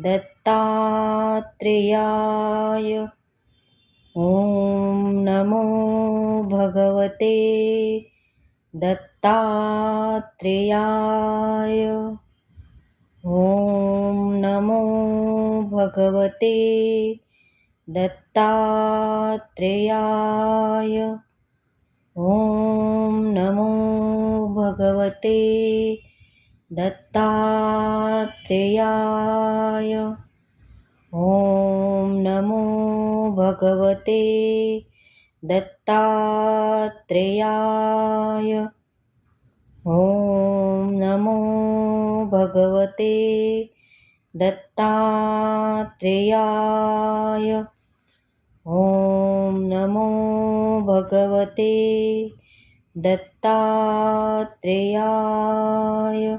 दत्तात्रेयाय। ॐ नमो भगवते दत्तात्रेयाय। ॐ नमो भगवते दत्तात्रेयाय। ॐ नमो भगवते दत्तात्रेयाय। ॐ नमो भगवते दत्तात्रेयाय। ॐ नमो भगवते दत्तात्रेयाय। ॐ नमो भगवते दत्तात्रेयाय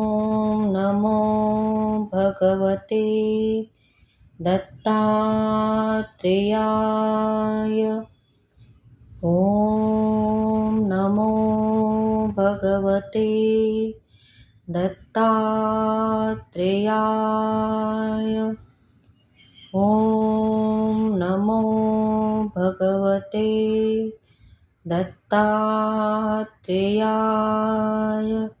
नमो भगवते दत्तात्रेयाय। ॐ नमो भगवते दत्तात्रेयाय। ॐ नमो भगवते दत्तात्रेयाय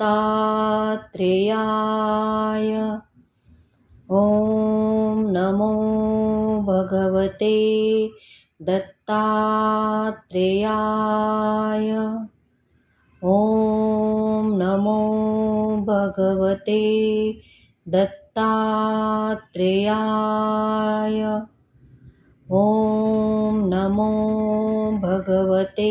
दत्तात्रेयाय ॐ नमो भगवते दत्तात्रेयाय। ॐ नमो भगवते दत्तात्रेयाय। ॐ नमो भगवते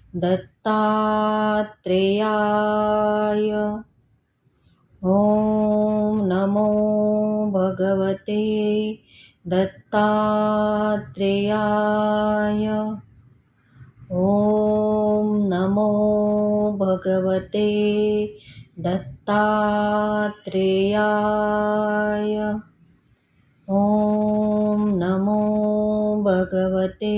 दत्तात्रेयाय ॐ नमो भगवते दत्तात्रेयाय ॐ नमो भगवते दत्तात्रेयाय ॐ नमो भगवते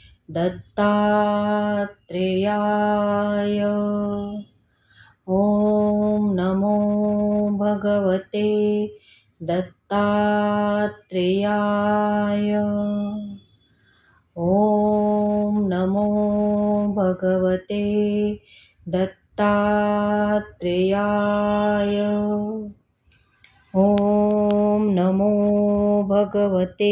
दत्तात्रेयाय। ॐ नमो भगवते दत्तात्रेयाय। ॐ नमो भगवते दत्तात्रेयाय। ॐ नमो भगवते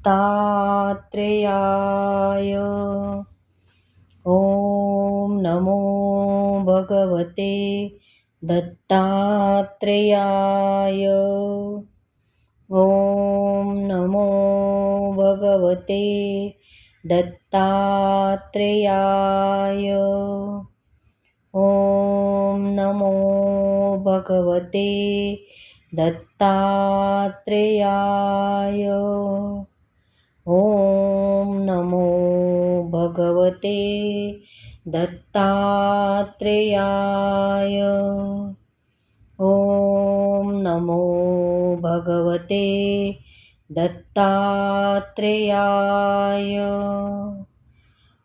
दत्तात्रेयाय। ॐ नमो भगवते दत्तात्रेयाय। ॐ नमो भगवते दत्तात्रेयाय। ॐ नमो भगवते दत्तात्रेयाय ॐ नमो भगवते दत्तात्रेयाय। ॐ नमो भगवते दत्तात्रेयाय।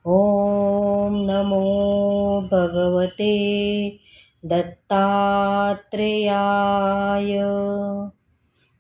ॐ नमो भगवते दत्तात्रेयाय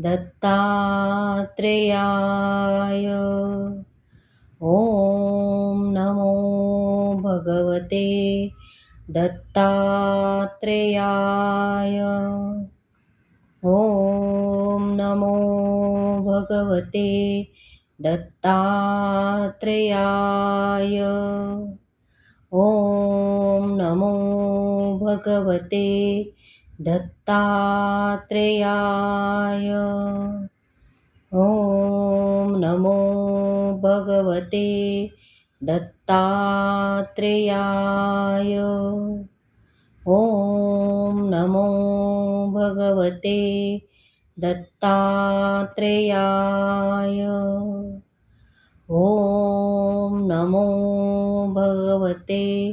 दत्तात्रेयाय। ॐ नमो भगवते दत्तात्रेयाय। ॐ नमो भगवते दत्तात्रेयाय। ॐ नमो भगवते दत्तात्रेयाय। ॐ नमो भगवते दत्तात्रेयाय। ॐ नमो भगवते दत्तात्रेयाय। ॐ नमो भगवते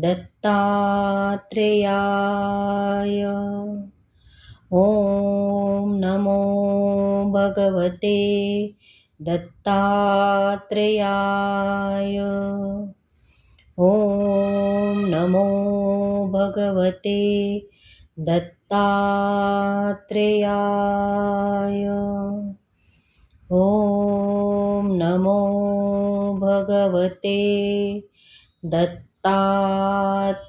दत्तात्रेयाय। ॐ नमो भगवते दत्तात्रेयाय। ॐ नमो भगवते दत्तात्रेयाय। ॐ नमो भगवते ദത്താത്രേയായ